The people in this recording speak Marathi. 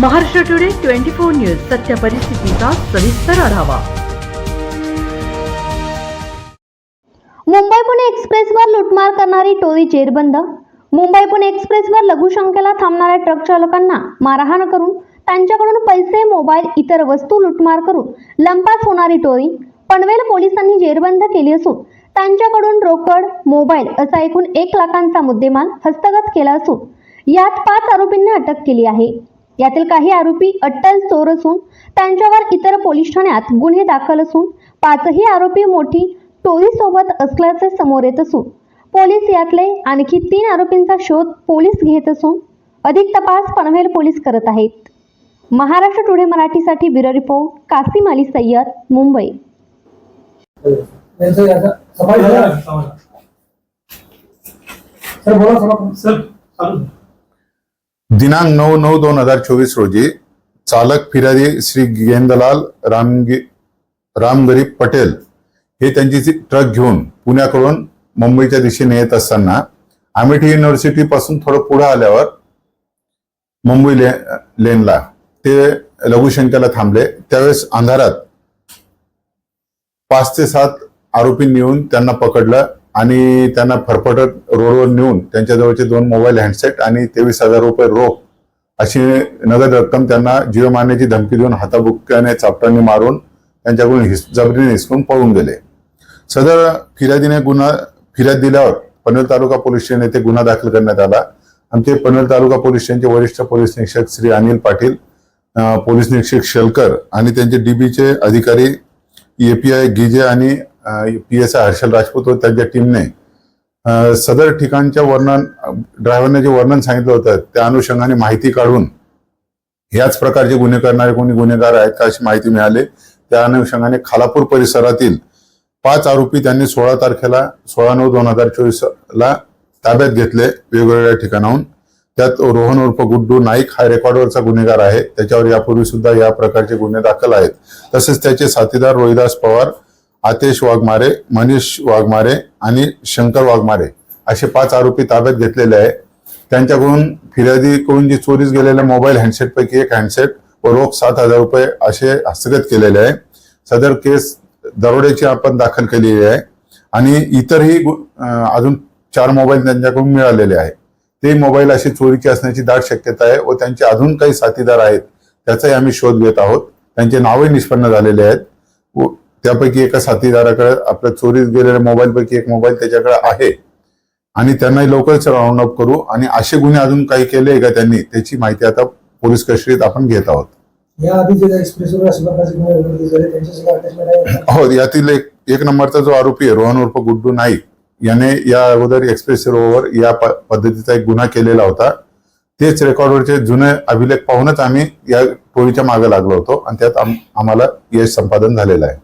Maharashtra today twenty four news सत्य परिस्थितीचा सविस्तर आढावा. मुंबई पुणे एक्सप्रेसवर लुटमार करणारी टोळी जेरबंद. मुंबई पुणे एक्सप्रेसवर लघुशंकेला थांबणाऱ्या ट्रक चालकांना मारहाण करून त्यांच्याकडून पैसे मोबाईल इतर वस्तू लुटमार करून लंपास होणारी टोळी पनवेल पोलिसांनी जेरबंद केली असून त्यांच्याकडून रोकड मोबाईल असा एकूण एक लाखांचा मुद्देमाल हस्तगत केला असून यात पाच आरोपींना अटक केली आहे. यातील काही आरोपी अट्टल चोर असून त्यांच्यावर इतर पोलीस ठाण्यात गुन्हे दाखल असून पाचही आरोपी मोठी टोळीसोबत असल्याचे समोर येत असून पोलीस यातले आणखी तीन आरोपींचा शोध पोलीस घेत असून अधिक तपास पनवेल पोलीस करत आहेत. महाराष्ट्र टुडे मराठीसाठी bureau report Kasim Ali Sayyad Mumbai. Sir बोला सर सर चालू. दिनांक नऊ नऊ दोन हजार चोवीस रोजी चालक फिर्यादी श्री गेंदलाल रामगी रामगरीब पटेल हे त्यांची ट्रक घेऊन पुण्याकडून मुंबईच्या दिशेने येत असताना अमेठी युनिव्हर्सिटी पासून थोडं पुढे आल्यावर मुंबई ले लेनला ते लघुशंकेला थांबले. त्यावेळेस अंधारात पाच ते सात आरोपींनी येऊन त्यांना पकडलं. आणि त्यांना फरफटत रोडवर नेऊन त्यांच्याजवळचे दोन मोबाईल हँडसेट आणि तेवीस हजार रुपये रोख अशी नगद रक्कम त्यांना जीव मारण्याची धमकी देऊन हाताबुक्याने चापटाने मारून त्यांच्याकडून हिस जबरीने हिसकून पळून गेले. सदर फिर्यादीने गुन्हा फिर्याद दिल्यावर पनवेल तालुका पोलीस स्टेशन येथे गुन्हा दाखल करण्यात आला. आमचे पनवेल तालुका पोलीस स्टेशनचे वरिष्ठ पोलीस निरीक्षक श्री अनिल पाटील पोलीस निरीक्षक शेलकर आणि त्यांचे डीबीचे अधिकारी एपीआय गिजे आणि P S I Harshal Rajput व त्यांच्या टीमने सदर ठिकाणच्या वर्णन ड्रायव्हरने जे वर्णन सांगितलं होतं त्या अनुषंगाने माहिती काढून याच प्रकारचे गुन्हे करणारे कोणी गुन्हेगार आहेत का अशी माहिती मिळाली. त्या अनुषंगाने खालापूर परिसरातील पाच आरोपी त्यांनी सोळा तारखेला सोळा नऊ दोन हजार चोवीस ला ताब्यात घेतले वेगवेगळ्या ठिकाणाहून. त्यात रोहन उर्फ गुड्डू नाईक हा रेकॉर्डवरचा गुन्हेगार आहे. त्याच्यावर यापूर्वी सुद्धा या प्रकारचे गुन्हे दाखल आहेत. तसेच त्याचे साथीदार रोहिदास पवार आतेश वाघमारे मनीष वाघमारे आणि शंकर वाघमारे असे पाच आरोपी ताब्यात घेतलेले आहे त्यांच्याकडून फिर्यादीकडून जी चोरीस गेलेल्या मोबाईल हँडसेटपैकी एक हँडसेट व रोख सात हजार रुपये असे हस्तगत केलेले आहे. सदर केस दरोड्याची आपण दाखल केलेली आहे आणि इतरही गु- अजून चार मोबाईल त्यांच्याकडून मिळालेले आहे ते मोबाईल अशी चोरीची असण्याची दाट शक्यता आहे व त्यांचे अजून काही साथीदार आहेत त्याचाही आम्ही शोध घेत आहोत. त्यांचे नावही निष्पन्न झालेले आहेत. व त्यापैकी एका साथीदाराकडे आपल्या चोरीत गेलेल्या मोबाईल पैकी एक मोबाईल त्याच्याकडे आहे. आणि त्यांनाही लवकरच राऊंड अप करू. आणि असे गुन्हे अजून काही केले का त्यांनी त्याची माहिती आता पोलीस कस्टडीत आपण घेत आहोत. हो यातील एक एक नंबरचा जो आरोपी आहे रोहन उर्फ गुड्डू नाईक याने या अगोदर एक्सप्रेस रोवर या पद्धतीचा एक गुन्हा केलेला होता. तेच रेकॉर्डवरचे जुने अभिलेख पाहूनच आम्ही या टोळीच्या मागे लागलो होतो. आणि त्यात आम- आम्हाला यश संपादन झालेलं आहे.